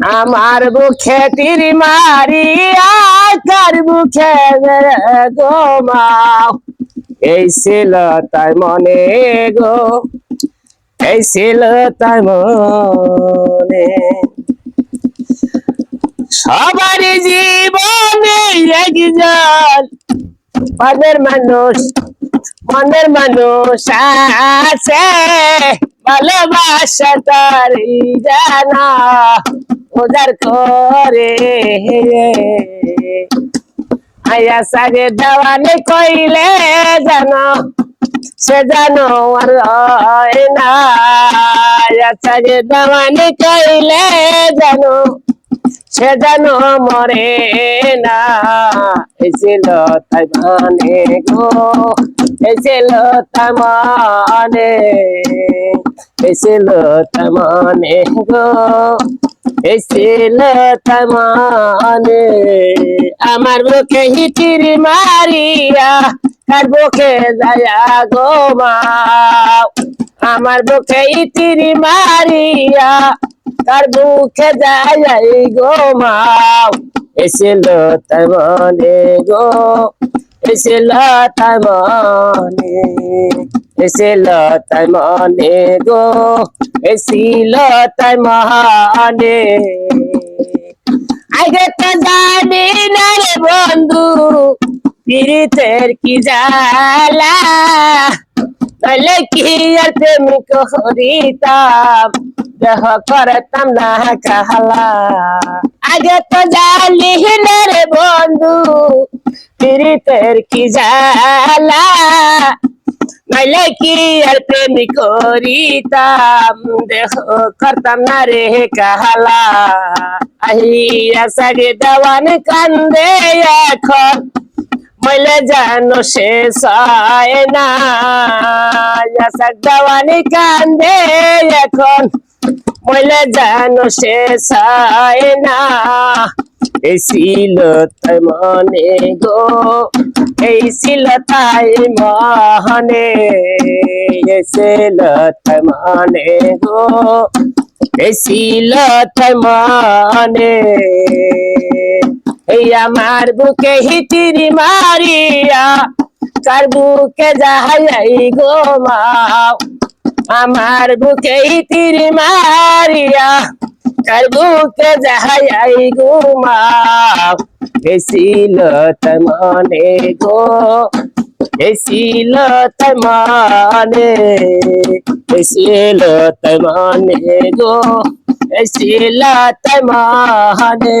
আমার বুকে তীর মারিয়া কার বুকে গোমাও এই ছিল তাই মনে গো, এই ছিল তাই মনে। সবার জীবনে এক জল মনের মানুষ মনের মানুষ আছে। ভালোবাসা তার জানা উদার করে। আয়া সাগে দেওয়ানে কইলে জানো, সে জানো আর না। আয়া সাগে দেওয়ানে কইলে জানো সে মরে না। এসেল মানে গো, এসেল মানে। মানে গো, এসেল তাই আমার বুকে হিটির মারিয়া কার বুকে যায়া গো মাও আমার বুকে ইতির মারিয়া তার বুকে যাই গো মাও এসেল তার মনে গো, এসেল তার মনে, এসেল তার মনে গো, এসিল তার মনে। আগে তো জানি না রে বন্ধু পীড়িতের কি জালা তাহলে কি আর প্রেম করিতাম দেহ করতাম না কাহালা আগে তো না রে বন্ধু পীড়িতের কি জালা নাইলে কি আর প্রেম করিতাম দেহ করতাম না রে কাহালা আহিয়া সাগে দেওয়ান কান্দে এখন মইলে জানো শেষ হয় না। দেওয়ানি কান্দে এখন। মইলে জানো শেষ হয় না। এই ছিল মনে গো। এই ছিল তাই মনে। এই ছিল তাই মনে গো। এই ছিল আমার বুকে হিতিরি মারিয়া, কার বুকে যাই গো মাও আমার বুকে হিতিরি মারিয়া, কার বুকে যাই গো মাও এসিল মনে গো এসিল মনে এসিল মনে গো এসিল মনে।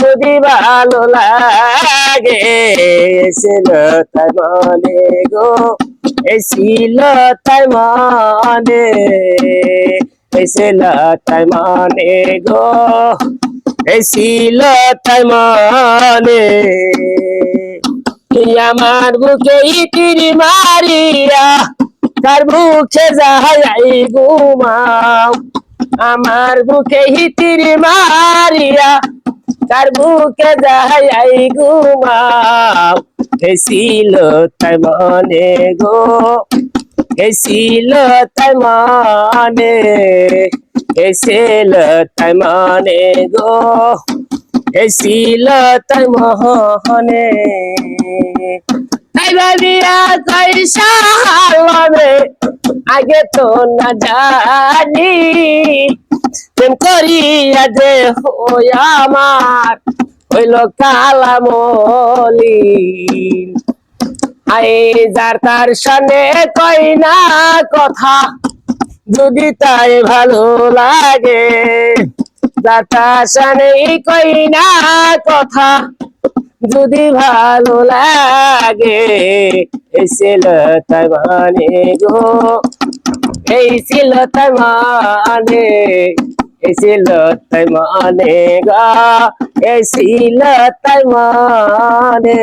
যদি ভালো লাগে এসেল তাই মনে গো। এসিল তাই মনে এসেল তাই মনে গো। এসিল তাই মনে, এই আমার বুকে ইতির মারিয়া, তার বুকে যাই ঘুমাও। আমার বুকে হিতির মারিয়া তার বুকে যাই ঘুমাও। হেসিল তাই মনে গো। হেসিল তাই মনে। হেসিল তাই মনে গো। হেসিল তাই মহনে তাই ভাবিয়া কইসা হবে আগে তো না জানি। প্রেম করিয়া যে আমার, হইল কালামলি আই যার তার সনে কই না কথা, যদি তাই ভালো লাগে, যার তার সনে কই না কথা, যদি ভালো লাগে এসেল তাই মানে গো, এই ছিল তাই মানে। এসিল তাই মানে গা এসিল তাই মানে